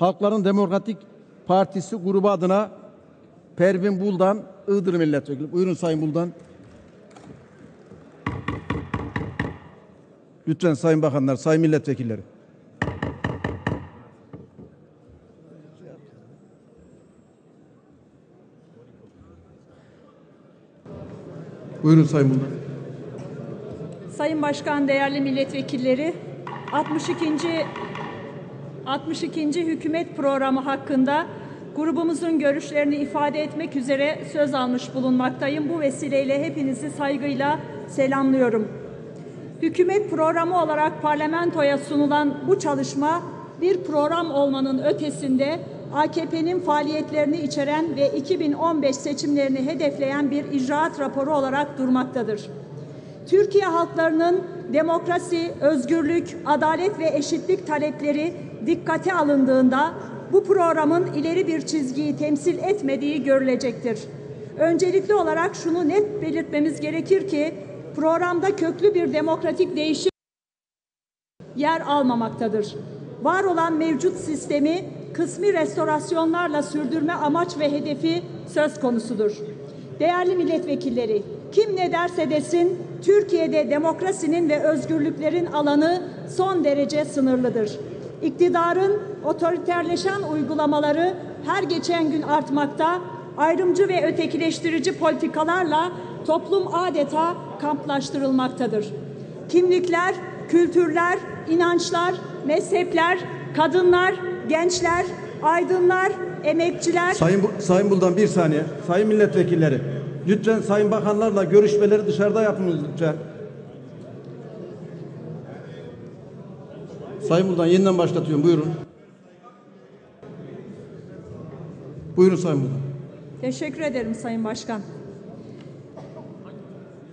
Halkların Demokratik Partisi grubu adına Pervin Buldan, Iğdır Milletvekili. Buyurun Sayın Buldan. Lütfen Sayın Bakanlar, Sayın Milletvekilleri. Buyurun Sayın Buldan. Sayın Başkan, değerli milletvekilleri, 62. 62. hükümet programı hakkında grubumuzun görüşlerini ifade etmek üzere söz almış bulunmaktayım. Bu vesileyle hepinizi saygıyla selamlıyorum. Hükümet programı olarak parlamentoya sunulan bu çalışma bir program olmanın ötesinde AKP'nin faaliyetlerini içeren ve 2015 seçimlerini hedefleyen bir icraat raporu olarak durmaktadır. Türkiye halklarının demokrasi, özgürlük, adalet ve eşitlik talepleri dikkate alındığında bu programın ileri bir çizgiyi temsil etmediği görülecektir. Öncelikli olarak şunu net belirtmemiz gerekir ki programda köklü bir demokratik değişim yer almamaktadır. Var olan mevcut sistemi kısmi restorasyonlarla sürdürme amaç ve hedefi söz konusudur. Değerli milletvekilleri, kim ne derse desin Türkiye'de demokrasinin ve özgürlüklerin alanı son derece sınırlıdır. İktidarın otoriterleşen uygulamaları her geçen gün artmakta, ayrımcı ve ötekileştirici politikalarla toplum adeta kamplaştırılmaktadır. Kimlikler, kültürler, inançlar, mezhepler, kadınlar, gençler, aydınlar, emekçiler, Sayın, Sayın Buldan bir saniye. Sayın milletvekilleri. Lütfen Sayın Bakanlarla görüşmeleri dışarıda yapınız lütfen. Sayın Buldan yeniden başlatıyorum. Buyurun. Buyurun Sayın Buldan. Teşekkür ederim Sayın Başkan.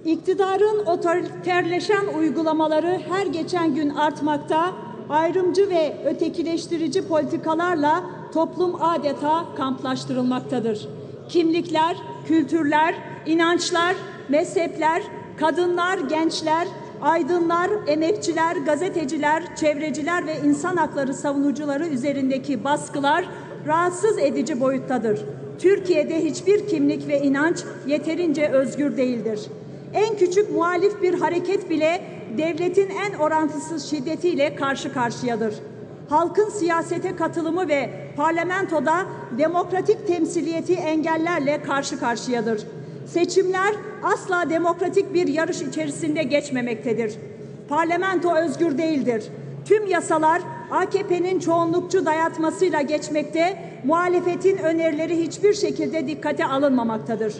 İktidarın otoriterleşen uygulamaları her geçen gün artmakta, ayrımcı ve ötekileştirici politikalarla toplum adeta kamplaştırılmaktadır. Kimlikler, kültürler, inançlar, mezhepler, kadınlar, gençler, aydınlar, emekçiler, gazeteciler, çevreciler ve insan hakları savunucuları üzerindeki baskılar rahatsız edici boyuttadır. Türkiye'de hiçbir kimlik ve inanç yeterince özgür değildir. En küçük muhalif bir hareket bile devletin en orantısız şiddetiyle karşı karşıyadır. Halkın siyasete katılımı ve parlamentoda demokratik temsiliyeti engellerle karşı karşıyadır. Seçimler asla demokratik bir yarış içerisinde geçmemektedir. Parlamento özgür değildir. Tüm yasalar AKP'nin çoğunlukçu dayatmasıyla geçmekte, muhalefetin önerileri hiçbir şekilde dikkate alınmamaktadır.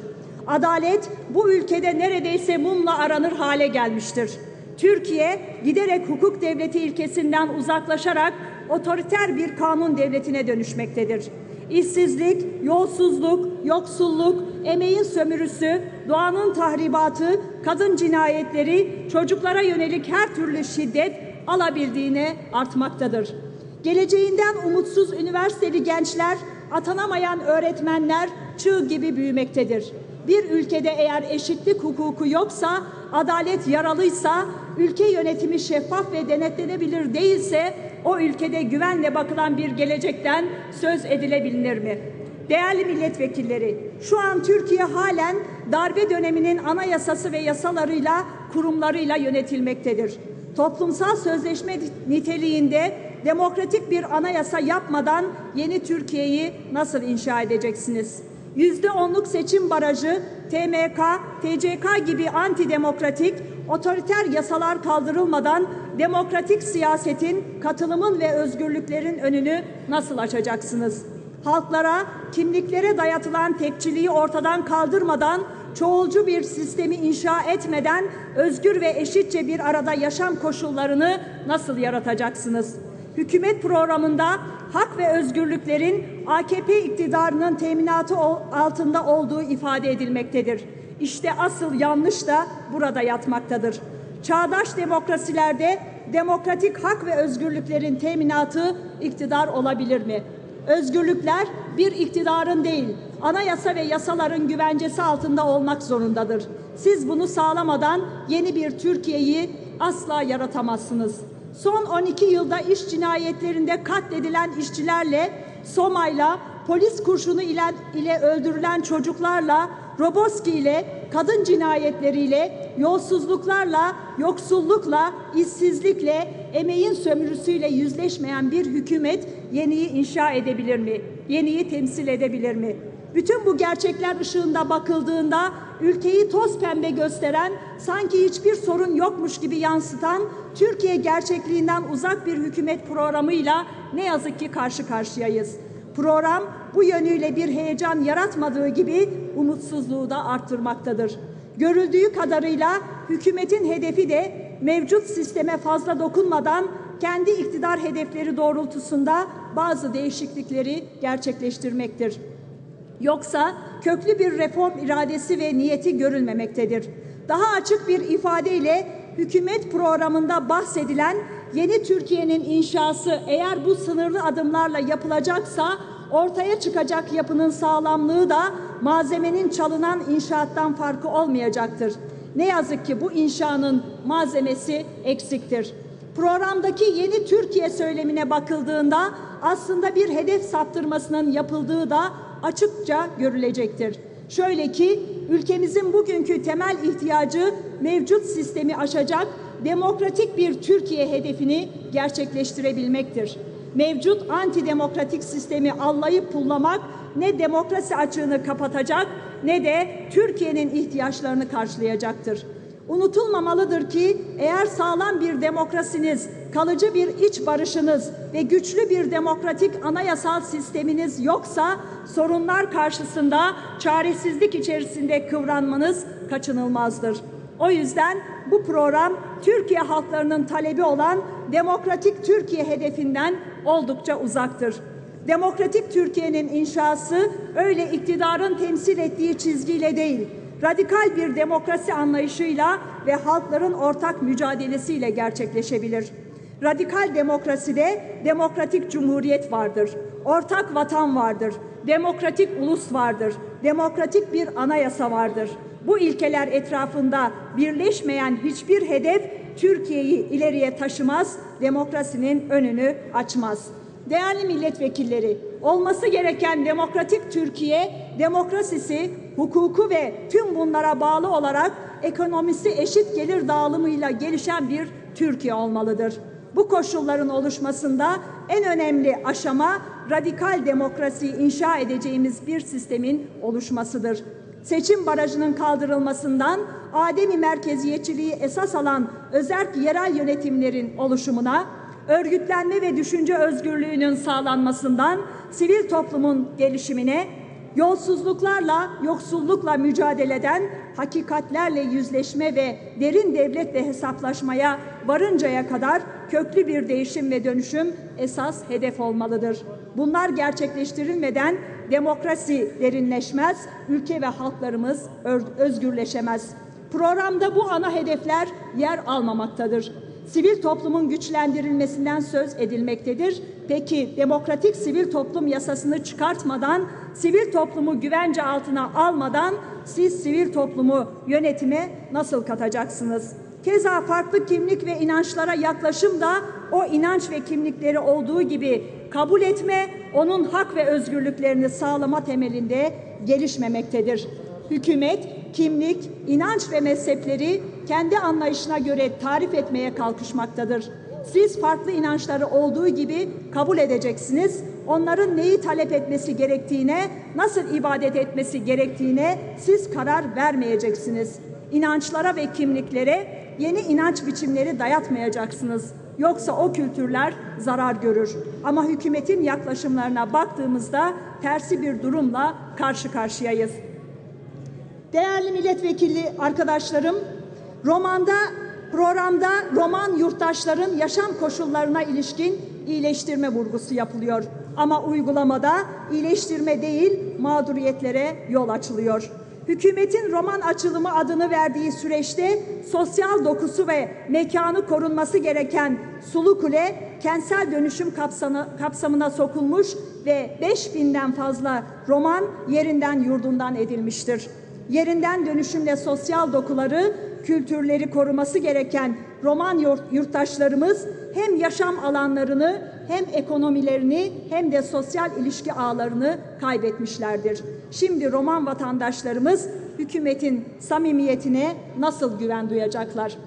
Adalet bu ülkede neredeyse mumla aranır hale gelmiştir. Türkiye giderek hukuk devleti ilkesinden uzaklaşarak otoriter bir kanun devletine dönüşmektedir. İşsizlik, yolsuzluk, yoksulluk, emeğin sömürüsü, doğanın tahribatı, kadın cinayetleri, çocuklara yönelik her türlü şiddet alabildiğine artmaktadır. Geleceğinden umutsuz üniversiteli gençler, atanamayan öğretmenler çığ gibi büyümektedir. Bir ülkede eğer eşitlik hukuku yoksa, adalet yaralıysa, ülke yönetimi şeffaf ve denetlenebilir değilse o ülkede güvenle bakılan bir gelecekten söz edilebilir mi? Değerli milletvekilleri, şu an Türkiye halen darbe döneminin anayasası ve yasalarıyla, kurumlarıyla yönetilmektedir. Toplumsal sözleşme niteliğinde demokratik bir anayasa yapmadan yeni Türkiye'yi nasıl inşa edeceksiniz? Yüzde onluk seçim barajı, TMK, TCK gibi antidemokratik, otoriter yasalar kaldırılmadan demokratik siyasetin, katılımın ve özgürlüklerin önünü nasıl açacaksınız? Halklara, kimliklere dayatılan tekçiliği ortadan kaldırmadan, çoğulcu bir sistemi inşa etmeden özgür ve eşitçe bir arada yaşam koşullarını nasıl yaratacaksınız? Hükümet programında hak ve özgürlüklerin AKP iktidarının teminatı altında olduğu ifade edilmektedir. İşte asıl yanlış da burada yatmaktadır. Çağdaş demokrasilerde demokratik hak ve özgürlüklerin teminatı iktidar olabilir mi? Özgürlükler bir iktidarın değil, anayasa ve yasaların güvencesi altında olmak zorundadır. Siz bunu sağlamadan yeni bir Türkiye'yi asla yaratamazsınız. Son 12 yılda iş cinayetlerinde katledilen işçilerle, Soma'yla, polis kurşunu ile, ile öldürülen çocuklarla, Roboski ile, kadın cinayetleriyle, yolsuzluklarla, yoksullukla, işsizlikle, emeğin sömürüsüyle yüzleşmeyen bir hükümet yeniyi inşa edebilir mi? Yeniyi temsil edebilir mi? Bütün bu gerçekler ışığında bakıldığında ülkeyi toz pembe gösteren, sanki hiçbir sorun yokmuş gibi yansıtan, Türkiye gerçekliğinden uzak bir hükümet programıyla ne yazık ki karşı karşıyayız. Program bu yönüyle bir heyecan yaratmadığı gibi umutsuzluğu da arttırmaktadır. Görüldüğü kadarıyla hükümetin hedefi de mevcut sisteme fazla dokunmadan kendi iktidar hedefleri doğrultusunda bazı değişiklikleri gerçekleştirmektir. Yoksa köklü bir reform iradesi ve niyeti görülmemektedir. Daha açık bir ifadeyle hükümet programında bahsedilen yeni Türkiye'nin inşası eğer bu sınırlı adımlarla yapılacaksa ortaya çıkacak yapının sağlamlığı da malzemenin çalınan inşaattan farkı olmayacaktır. Ne yazık ki bu inşanın malzemesi eksiktir. Programdaki yeni Türkiye söylemine bakıldığında aslında bir hedef saptırmasının yapıldığı da açıkça görülecektir. Şöyle ki ülkemizin bugünkü temel ihtiyacı mevcut sistemi aşacak demokratik bir Türkiye hedefini gerçekleştirebilmektir. Mevcut antidemokratik sistemi allayıp pullamak ne demokrasi açığını kapatacak ne de Türkiye'nin ihtiyaçlarını karşılayacaktır. Unutulmamalıdır ki eğer sağlam bir demokrasiniz, kalıcı bir iç barışınız ve güçlü bir demokratik anayasal sisteminiz yoksa sorunlar karşısında çaresizlik içerisinde kıvranmanız kaçınılmazdır. O yüzden bu program Türkiye halklarının talebi olan demokratik Türkiye hedefinden oldukça uzaktır. Demokratik Türkiye'nin inşası öyle iktidarın temsil ettiği çizgiyle değil, radikal bir demokrasi anlayışıyla ve halkların ortak mücadelesiyle gerçekleşebilir. Radikal demokraside demokratik cumhuriyet vardır, ortak vatan vardır, demokratik ulus vardır, demokratik bir anayasa vardır. Bu ilkeler etrafında birleşmeyen hiçbir hedef Türkiye'yi ileriye taşımaz, demokrasinin önünü açmaz. Değerli milletvekilleri, olması gereken demokratik Türkiye, demokrasisi, hukuku ve tüm bunlara bağlı olarak ekonomisi eşit gelir dağılımıyla gelişen bir Türkiye olmalıdır. Bu koşulların oluşmasında en önemli aşama radikal demokrasiyi inşa edeceğimiz bir sistemin oluşmasıdır. Seçim barajının kaldırılmasından ademi merkeziyetçiliği esas alan özerk yerel yönetimlerin oluşumuna, örgütlenme ve düşünce özgürlüğünün sağlanmasından sivil toplumun gelişimine, yolsuzluklarla, yoksullukla mücadeleden hakikatlerle yüzleşme ve derin devletle hesaplaşmaya varıncaya kadar köklü bir değişim ve dönüşüm esas hedef olmalıdır. Bunlar gerçekleştirilmeden demokrasi derinleşmez, ülke ve halklarımız özgürleşemez. Programda bu ana hedefler yer almamaktadır. Sivil toplumun güçlendirilmesinden söz edilmektedir. Peki demokratik sivil toplum yasasını çıkartmadan, sivil toplumu güvence altına almadan siz sivil toplumu yönetime nasıl katacaksınız? Keza farklı kimlik ve inançlara yaklaşım da o inanç ve kimlikleri olduğu gibi kabul etme, onun hak ve özgürlüklerini sağlama temelinde gelişmemektedir. Hükümet kimlik, inanç ve mezhepleri kendi anlayışına göre tarif etmeye kalkışmaktadır. Siz farklı inançları olduğu gibi kabul edeceksiniz. Onların neyi talep etmesi gerektiğine, nasıl ibadet etmesi gerektiğine siz karar vermeyeceksiniz. İnançlara ve kimliklere yeni inanç biçimleri dayatmayacaksınız. Yoksa o kültürler zarar görür. Ama hükümetin yaklaşımlarına baktığımızda tersi bir durumla karşı karşıyayız. Değerli milletvekili arkadaşlarım, romanda programda Roman yurttaşların yaşam koşullarına ilişkin iyileştirme vurgusu yapılıyor. Ama uygulamada iyileştirme değil, mağduriyetlere yol açılıyor. Hükümetin roman açılımı adını verdiği süreçte sosyal dokusu ve mekanı korunması gereken Sulu Kule kentsel dönüşüm kapsamı, kapsamına sokulmuş ve 5000'den fazla roman yerinden yurdundan edilmiştir yerinden dönüşümle sosyal dokuları, kültürleri koruması gereken Roman yurttaşlarımız hem yaşam alanlarını hem ekonomilerini hem de sosyal ilişki ağlarını kaybetmişlerdir. Şimdi Roman vatandaşlarımız hükümetin samimiyetine nasıl güven duyacaklar?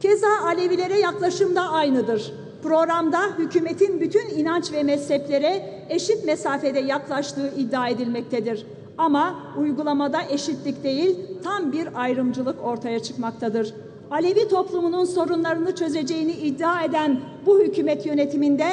Keza Alevilere yaklaşım da aynıdır. Programda hükümetin bütün inanç ve mezheplere eşit mesafede yaklaştığı iddia edilmektedir. Ama uygulamada eşitlik değil, tam bir ayrımcılık ortaya çıkmaktadır. Alevi toplumunun sorunlarını çözeceğini iddia eden bu hükümet yönetiminde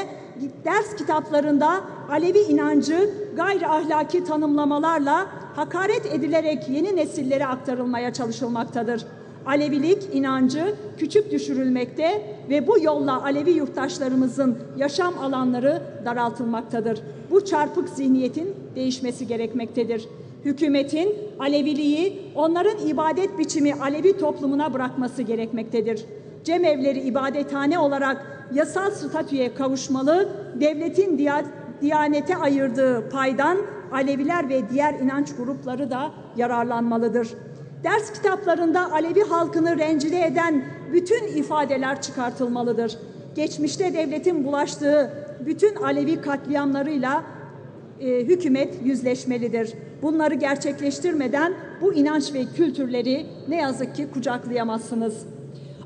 ders kitaplarında Alevi inancı gayri ahlaki tanımlamalarla hakaret edilerek yeni nesillere aktarılmaya çalışılmaktadır. Alevilik inancı küçük düşürülmekte ve bu yolla Alevi yurttaşlarımızın yaşam alanları daraltılmaktadır. Bu çarpık zihniyetin değişmesi gerekmektedir. Hükümetin Aleviliği onların ibadet biçimi Alevi toplumuna bırakması gerekmektedir. Cemevleri ibadethane olarak yasal statüye kavuşmalı, devletin diyanete ayırdığı paydan Aleviler ve diğer inanç grupları da yararlanmalıdır. Ders kitaplarında Alevi halkını rencide eden bütün ifadeler çıkartılmalıdır. Geçmişte devletin bulaştığı bütün Alevi katliamlarıyla e, hükümet yüzleşmelidir. Bunları gerçekleştirmeden bu inanç ve kültürleri ne yazık ki kucaklayamazsınız.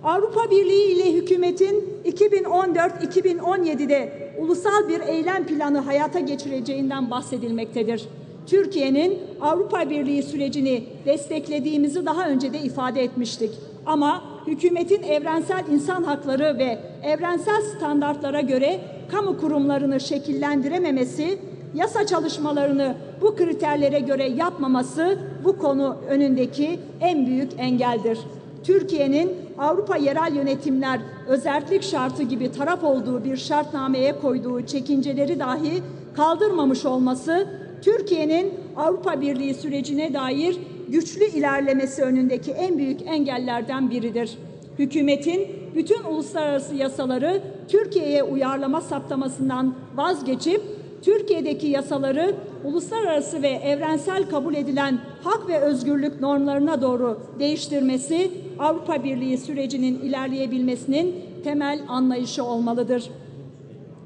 Avrupa Birliği ile hükümetin 2014-2017'de ulusal bir eylem planı hayata geçireceğinden bahsedilmektedir. Türkiye'nin Avrupa Birliği sürecini desteklediğimizi daha önce de ifade etmiştik. Ama hükümetin evrensel insan hakları ve evrensel standartlara göre kamu kurumlarını şekillendirememesi, yasa çalışmalarını bu kriterlere göre yapmaması bu konu önündeki en büyük engeldir. Türkiye'nin Avrupa yerel yönetimler özellik şartı gibi taraf olduğu bir şartnameye koyduğu çekinceleri dahi kaldırmamış olması Türkiye'nin Avrupa Birliği sürecine dair güçlü ilerlemesi önündeki en büyük engellerden biridir. Hükümetin bütün uluslararası yasaları Türkiye'ye uyarlama saptamasından vazgeçip Türkiye'deki yasaları uluslararası ve evrensel kabul edilen hak ve özgürlük normlarına doğru değiştirmesi Avrupa Birliği sürecinin ilerleyebilmesinin temel anlayışı olmalıdır.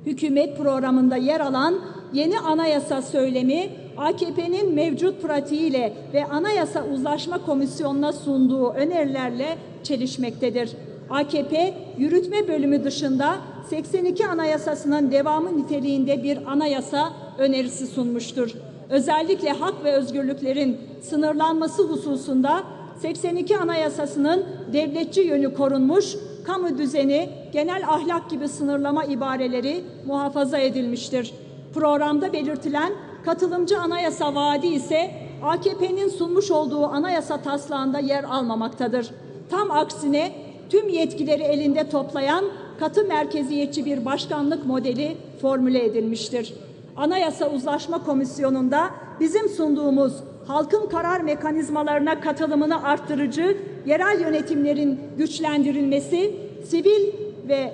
Hükümet programında yer alan yeni anayasa söylemi AKP'nin mevcut pratiğiyle ve Anayasa Uzlaşma Komisyonu'na sunduğu önerilerle çelişmektedir. AKP yürütme bölümü dışında 82 Anayasasının devamı niteliğinde bir anayasa önerisi sunmuştur. Özellikle hak ve özgürlüklerin sınırlanması hususunda 82 Anayasasının devletçi yönü korunmuş, kamu düzeni, genel ahlak gibi sınırlama ibareleri muhafaza edilmiştir. Programda belirtilen katılımcı anayasa vaadi ise AKP'nin sunmuş olduğu anayasa taslağında yer almamaktadır. Tam aksine tüm yetkileri elinde toplayan katı merkeziyetçi bir başkanlık modeli formüle edilmiştir. Anayasa Uzlaşma Komisyonu'nda bizim sunduğumuz halkın karar mekanizmalarına katılımını arttırıcı yerel yönetimlerin güçlendirilmesi, sivil ve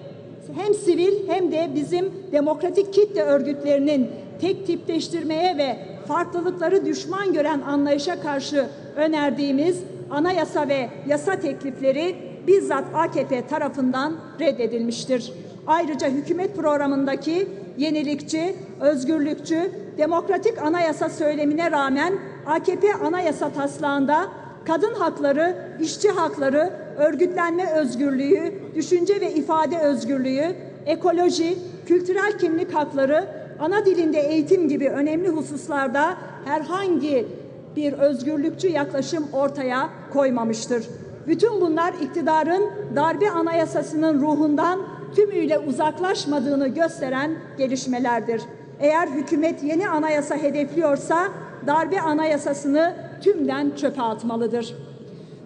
hem sivil hem de bizim demokratik kitle örgütlerinin tek tipleştirmeye ve farklılıkları düşman gören anlayışa karşı önerdiğimiz anayasa ve yasa teklifleri bizzat AKP tarafından reddedilmiştir. Ayrıca hükümet programındaki yenilikçi, özgürlükçü, demokratik anayasa söylemine rağmen AKP anayasa taslağında kadın hakları, işçi hakları, örgütlenme özgürlüğü, düşünce ve ifade özgürlüğü, ekoloji, kültürel kimlik hakları, ana dilinde eğitim gibi önemli hususlarda herhangi bir özgürlükçü yaklaşım ortaya koymamıştır. Bütün bunlar iktidarın darbe anayasasının ruhundan tümüyle uzaklaşmadığını gösteren gelişmelerdir. Eğer hükümet yeni anayasa hedefliyorsa darbe anayasasını tümden çöpe atmalıdır.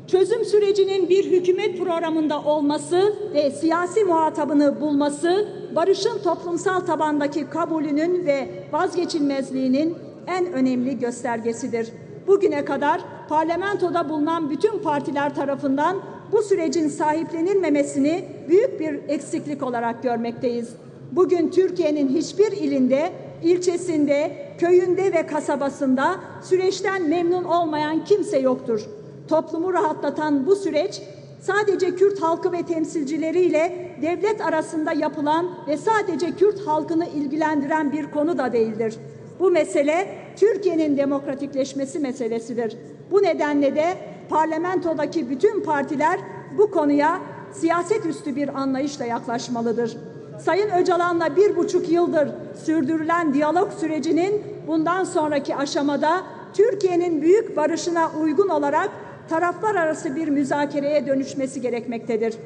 Çözüm sürecinin bir hükümet programında olması ve siyasi muhatabını bulması barışın toplumsal tabandaki kabulünün ve vazgeçilmezliğinin en önemli göstergesidir. Bugüne kadar parlamentoda bulunan bütün partiler tarafından bu sürecin sahiplenilmemesini büyük bir eksiklik olarak görmekteyiz. Bugün Türkiye'nin hiçbir ilinde, ilçesinde, köyünde ve kasabasında süreçten memnun olmayan kimse yoktur. Toplumu rahatlatan bu süreç sadece Kürt halkı ve temsilcileriyle devlet arasında yapılan ve sadece Kürt halkını ilgilendiren bir konu da değildir. Bu mesele Türkiye'nin demokratikleşmesi meselesidir. Bu nedenle de parlamentodaki bütün partiler bu konuya siyaset üstü bir anlayışla yaklaşmalıdır. Sayın Öcalan'la bir buçuk yıldır sürdürülen diyalog sürecinin bundan sonraki aşamada Türkiye'nin büyük barışına uygun olarak taraflar arası bir müzakereye dönüşmesi gerekmektedir.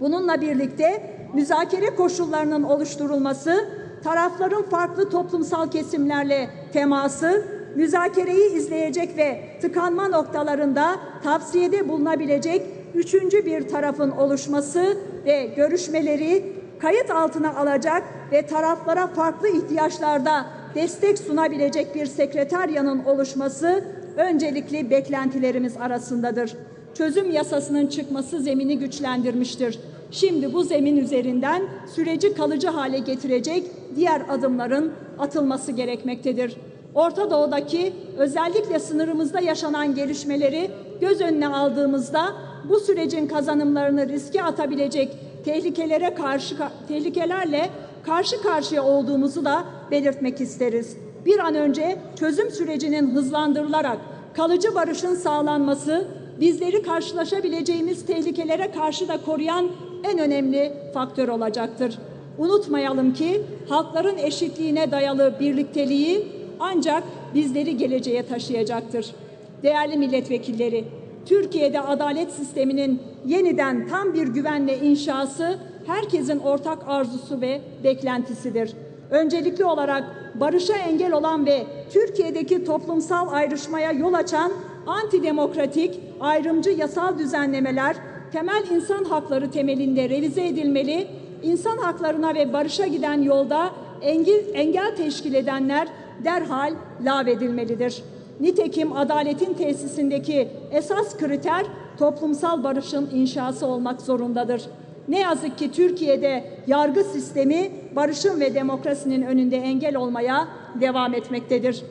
Bununla birlikte müzakere koşullarının oluşturulması, tarafların farklı toplumsal kesimlerle teması, müzakereyi izleyecek ve tıkanma noktalarında tavsiyede bulunabilecek üçüncü bir tarafın oluşması ve görüşmeleri kayıt altına alacak ve taraflara farklı ihtiyaçlarda destek sunabilecek bir sekreteryanın oluşması öncelikli beklentilerimiz arasındadır. Çözüm yasasının çıkması zemini güçlendirmiştir. Şimdi bu zemin üzerinden süreci kalıcı hale getirecek diğer adımların atılması gerekmektedir. Orta Doğu'daki özellikle sınırımızda yaşanan gelişmeleri göz önüne aldığımızda bu sürecin kazanımlarını riske atabilecek tehlikelere karşı tehlikelerle karşı karşıya olduğumuzu da belirtmek isteriz. Bir an önce çözüm sürecinin hızlandırılarak kalıcı barışın sağlanması bizleri karşılaşabileceğimiz tehlikelere karşı da koruyan en önemli faktör olacaktır. Unutmayalım ki halkların eşitliğine dayalı birlikteliği ancak bizleri geleceğe taşıyacaktır. Değerli milletvekilleri, Türkiye'de adalet sisteminin yeniden tam bir güvenle inşası herkesin ortak arzusu ve beklentisidir. Öncelikli olarak barışa engel olan ve Türkiye'deki toplumsal ayrışmaya yol açan antidemokratik, ayrımcı yasal düzenlemeler temel insan hakları temelinde revize edilmeli, insan haklarına ve barışa giden yolda engel, engel teşkil edenler derhal lağvedilmelidir. Nitekim adaletin tesisindeki esas kriter toplumsal barışın inşası olmak zorundadır. Ne yazık ki Türkiye'de yargı sistemi barışın ve demokrasinin önünde engel olmaya devam etmektedir.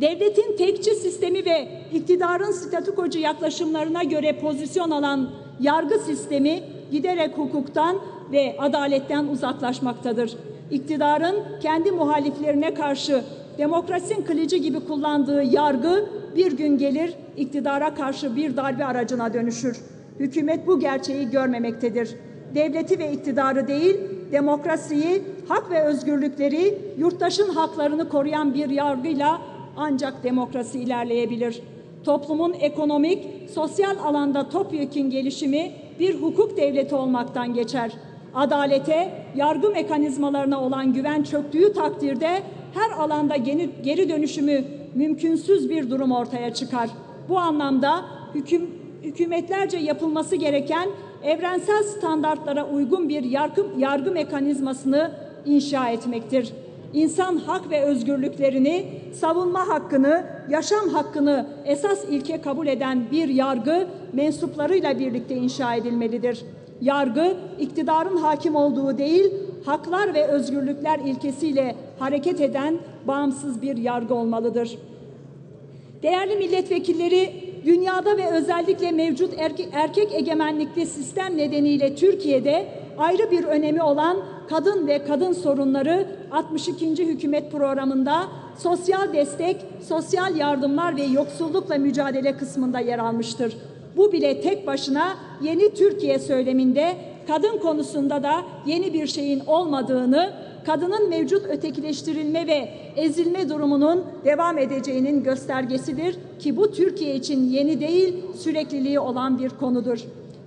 Devletin tekçi sistemi ve iktidarın statükocu yaklaşımlarına göre pozisyon alan yargı sistemi giderek hukuktan ve adaletten uzaklaşmaktadır. İktidarın kendi muhaliflerine karşı demokrasinin kılıcı gibi kullandığı yargı bir gün gelir iktidara karşı bir darbe aracına dönüşür. Hükümet bu gerçeği görmemektedir. Devleti ve iktidarı değil, demokrasiyi, hak ve özgürlükleri, yurttaşın haklarını koruyan bir yargıyla ancak demokrasi ilerleyebilir. Toplumun ekonomik, sosyal alanda topyekün gelişimi bir hukuk devleti olmaktan geçer. Adalete, yargı mekanizmalarına olan güven çöktüğü takdirde her alanda geri, geri dönüşümü mümkünsüz bir durum ortaya çıkar. Bu anlamda hüküm, hükümetlerce yapılması gereken evrensel standartlara uygun bir yargı, yargı mekanizmasını inşa etmektir. İnsan hak ve özgürlüklerini, savunma hakkını, yaşam hakkını esas ilke kabul eden bir yargı mensuplarıyla birlikte inşa edilmelidir. Yargı iktidarın hakim olduğu değil, haklar ve özgürlükler ilkesiyle hareket eden bağımsız bir yargı olmalıdır. Değerli milletvekilleri, dünyada ve özellikle mevcut erkek, erkek egemenlikli sistem nedeniyle Türkiye'de ayrı bir önemi olan kadın ve kadın sorunları 62. hükümet programında sosyal destek, sosyal yardımlar ve yoksullukla mücadele kısmında yer almıştır. Bu bile tek başına yeni Türkiye söyleminde kadın konusunda da yeni bir şeyin olmadığını, kadının mevcut ötekileştirilme ve ezilme durumunun devam edeceğinin göstergesidir ki bu Türkiye için yeni değil, sürekliliği olan bir konudur.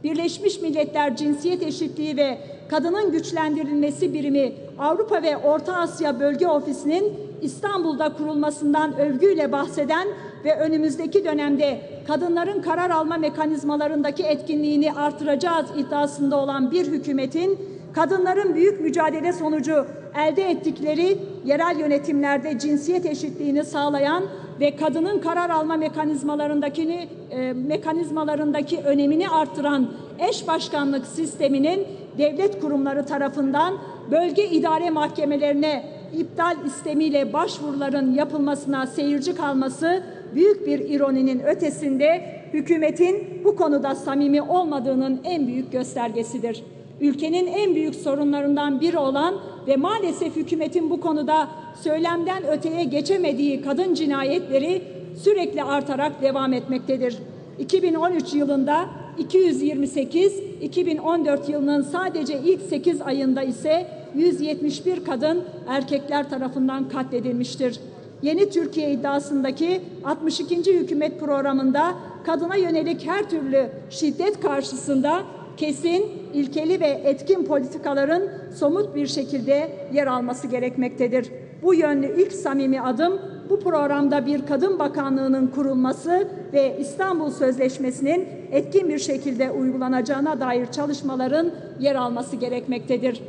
Birleşmiş Milletler Cinsiyet Eşitliği ve Kadının Güçlendirilmesi Birimi Avrupa ve Orta Asya Bölge Ofisi'nin İstanbul'da kurulmasından övgüyle bahseden ve önümüzdeki dönemde kadınların karar alma mekanizmalarındaki etkinliğini artıracağız iddiasında olan bir hükümetin kadınların büyük mücadele sonucu elde ettikleri yerel yönetimlerde cinsiyet eşitliğini sağlayan ve kadının karar alma mekanizmalarındakini e, mekanizmalarındaki önemini artıran eş başkanlık sisteminin devlet kurumları tarafından bölge idare mahkemelerine iptal istemiyle başvuruların yapılmasına seyirci kalması büyük bir ironinin ötesinde hükümetin bu konuda samimi olmadığının en büyük göstergesidir. Ülkenin en büyük sorunlarından biri olan ve maalesef hükümetin bu konuda söylemden öteye geçemediği kadın cinayetleri sürekli artarak devam etmektedir. 2013 yılında 228, 2014 yılının sadece ilk 8 ayında ise 171 kadın erkekler tarafından katledilmiştir. Yeni Türkiye iddiasındaki 62. hükümet programında kadına yönelik her türlü şiddet karşısında kesin, ilkeli ve etkin politikaların somut bir şekilde yer alması gerekmektedir. Bu yönlü ilk samimi adım bu programda bir kadın bakanlığının kurulması ve İstanbul Sözleşmesi'nin etkin bir şekilde uygulanacağına dair çalışmaların yer alması gerekmektedir.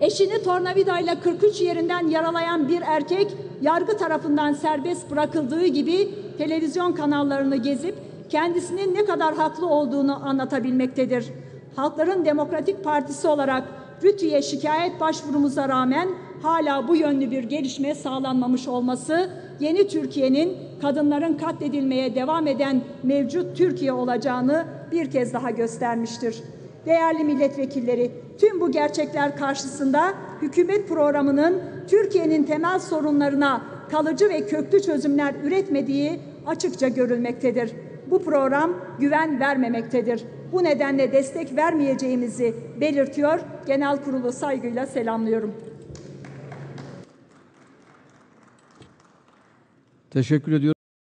Eşini tornavidayla 43 yerinden yaralayan bir erkek yargı tarafından serbest bırakıldığı gibi televizyon kanallarını gezip kendisinin ne kadar haklı olduğunu anlatabilmektedir. Halkların Demokratik Partisi olarak Rütü'ye şikayet başvurumuza rağmen hala bu yönlü bir gelişme sağlanmamış olması yeni Türkiye'nin kadınların katledilmeye devam eden mevcut Türkiye olacağını bir kez daha göstermiştir. Değerli milletvekilleri, tüm bu gerçekler karşısında hükümet programının Türkiye'nin temel sorunlarına kalıcı ve köklü çözümler üretmediği açıkça görülmektedir. Bu program güven vermemektedir. Bu nedenle destek vermeyeceğimizi belirtiyor. Genel kurulu saygıyla selamlıyorum. Teşekkür ediyorum.